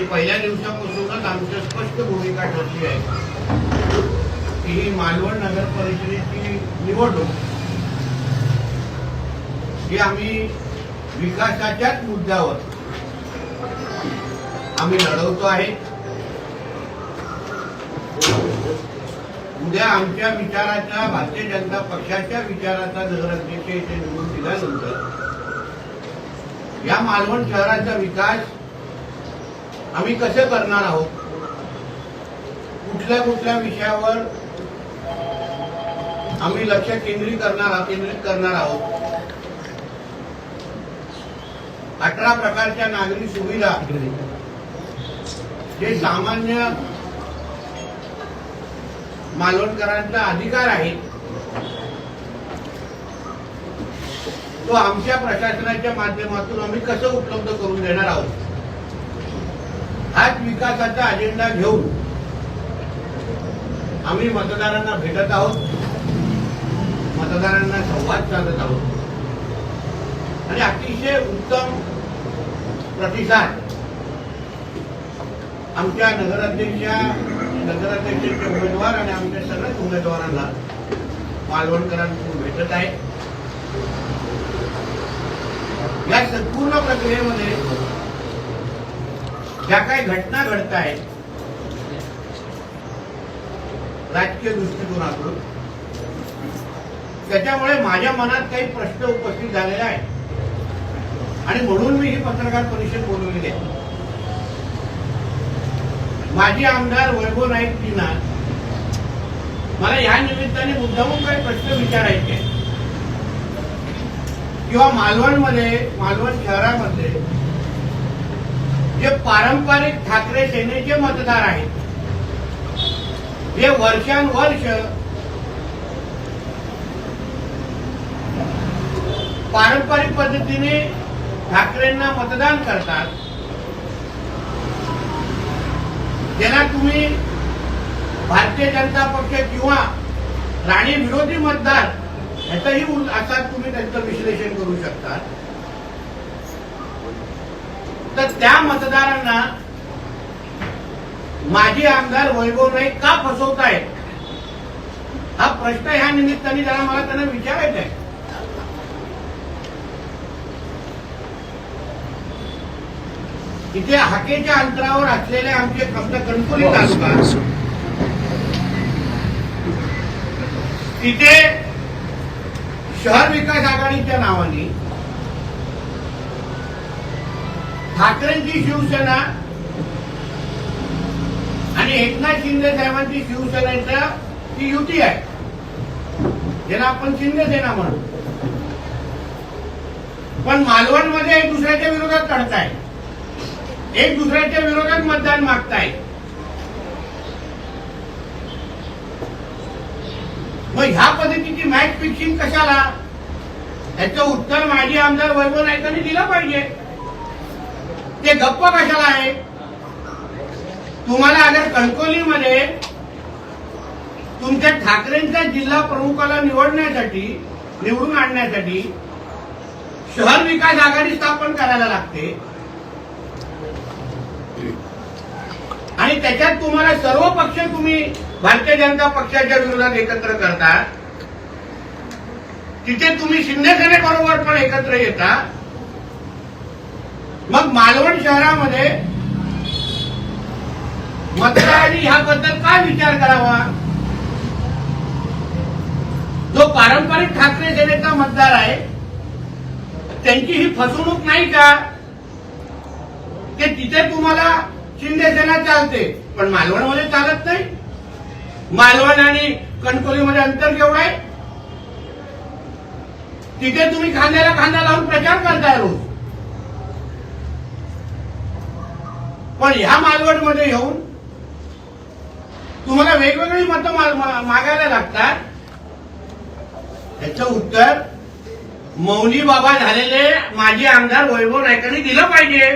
आणि पहिल्या दिवसापासूनच आमची स्पष्ट भूमिका ठरली आहे. की ही मालवण नगर परिषदेची निवडणूक ही आम्ही विकासाच्याच मुद्द्यावर आम्ही लढवतो आहे. उद्या आमच्या विचाराचा भारतीय जनता पक्षाच्या विचाराचा नगराध्यक्ष इथे निवडून दिल्यानंतर या मालवण शहराचा विकास आम्ही कसे करणार आहोत? कुठल्या कुठल्या विषयावर आम्ही लक्ष केंद्रित करणार केंद्रित करणार आहोत? अठरा प्रकारच्या नागरी सुविधा. जे सामान्य मालवणकरांचा अधिकार आहे. तो आमच्या प्रशासनाच्या माध्यमातून आम्ही कसं उपलब्ध करून देणार आहोत? हाच विकासाचा अजेंडा घेऊन आम्ही मतदारांना भेटत आहोत. मतदारांना संवाद साधत आहोत. आणि अतिशय उत्तम प्रतिसाद आमच्या नगराध्यक्षा नगराध्यक्षाचे उमेदवार आणि आमच्या सगळ्याच उमेदवारांना मालवणकरांकडून भेटत आहे. या संपूर्ण प्रक्रियेमध्ये ज्या काही घटना घडत आहेत राजकीय दृष्टिकोनातून त्याच्यामुळे माझ्या मनात काही प्रश्न उपस्थित झालेले आहेत. आणि म्हणून मी ही पत्रकार परिषद बोलवलेली आहे. माजी आमदार वैभव नाईक टीना मला या निमित्ताने मुद्दामून काही प्रश्न विचारायचे किंवा मालवणमध्ये मालवण शहरामध्ये जे पारंपरिक ठाकरे सेनेचे मतदार आहेत. जे वर्षानुवर्ष पारंपरिक पद्धतीने ठाकरेंना मतदान करतात. ज्यांना तुम्ही भारतीय जनता पक्ष किंवा राणी विरोधी मतदार ह्याचंही असा तुम्ही त्यांचं विश्लेषण करू शकता. तर त्या मतदारांना माजी आमदार वैभव नाईक का फसवतायत हा प्रश्न ह्या निमित्ताने जरा मला त्यांना विचारायचा आहे इथे हाकेच्या अंतरावर असलेले आमचे फक्त कणकोली तालुका. तिथे शहर विकास आघाडीच्या नावाने ठाकरेंची शिवसेना आणि एकनाथ शिंदे साहेबांची शिवसेनेच्या ती युती आहे. ज्याला आपण शिंदेसेना म्हणू. पण मालवणमध्ये एक दुसऱ्याच्या विरोधात लढताय. एक दुसऱ्याच्या विरोधात मतदान मागताय. मग ह्या पद्धतीची मॅच फिक्सिंग कशाला? याचं उत्तर माजी आमदार वैभव नायकांनी दिलं पाहिजे. ते गप्प कशाला आहे? तुम्हाला अगर कणकोलीमध्ये तुमच्या ठाकरेंच्या जिल्हा प्रमुखाला निवडण्यासाठी निवडून आणण्यासाठी शहर विकास आघाडी स्थापन करायला लागते. आणि त्याच्यात तुम्हाला सर्व पक्ष तुम्ही भारतीय जनता पक्षाच्या विरोधात एकत्र करता. तिथे तुम्ही शिंदे बरोबर पण एकत्र येता. मग मालवण शहरामध्ये मतदारांनी ह्याबद्दल काय विचार करावा? जो पारंपरिक ठाकरे सेनेचा मतदार आहे त्यांची ही फसवणूक नाही का? ते तिथे तुम्हाला शिंदे सेना चालते पण मालवणमध्ये चालत नाही. मालवण आणि कणकोलीमध्ये अंतर केवढं आहे? तिथे तुम्ही खांद्याला खांदा लावून प्रचार करताय रोज. पण ह्या मालवणमध्ये येऊन तुम्हाला वेगवेगळी मतं मागायला लागतात. याचं उत्तर मौनी बाबा झालेले माजी आमदार वैभव नायकांनी दिलं पाहिजे.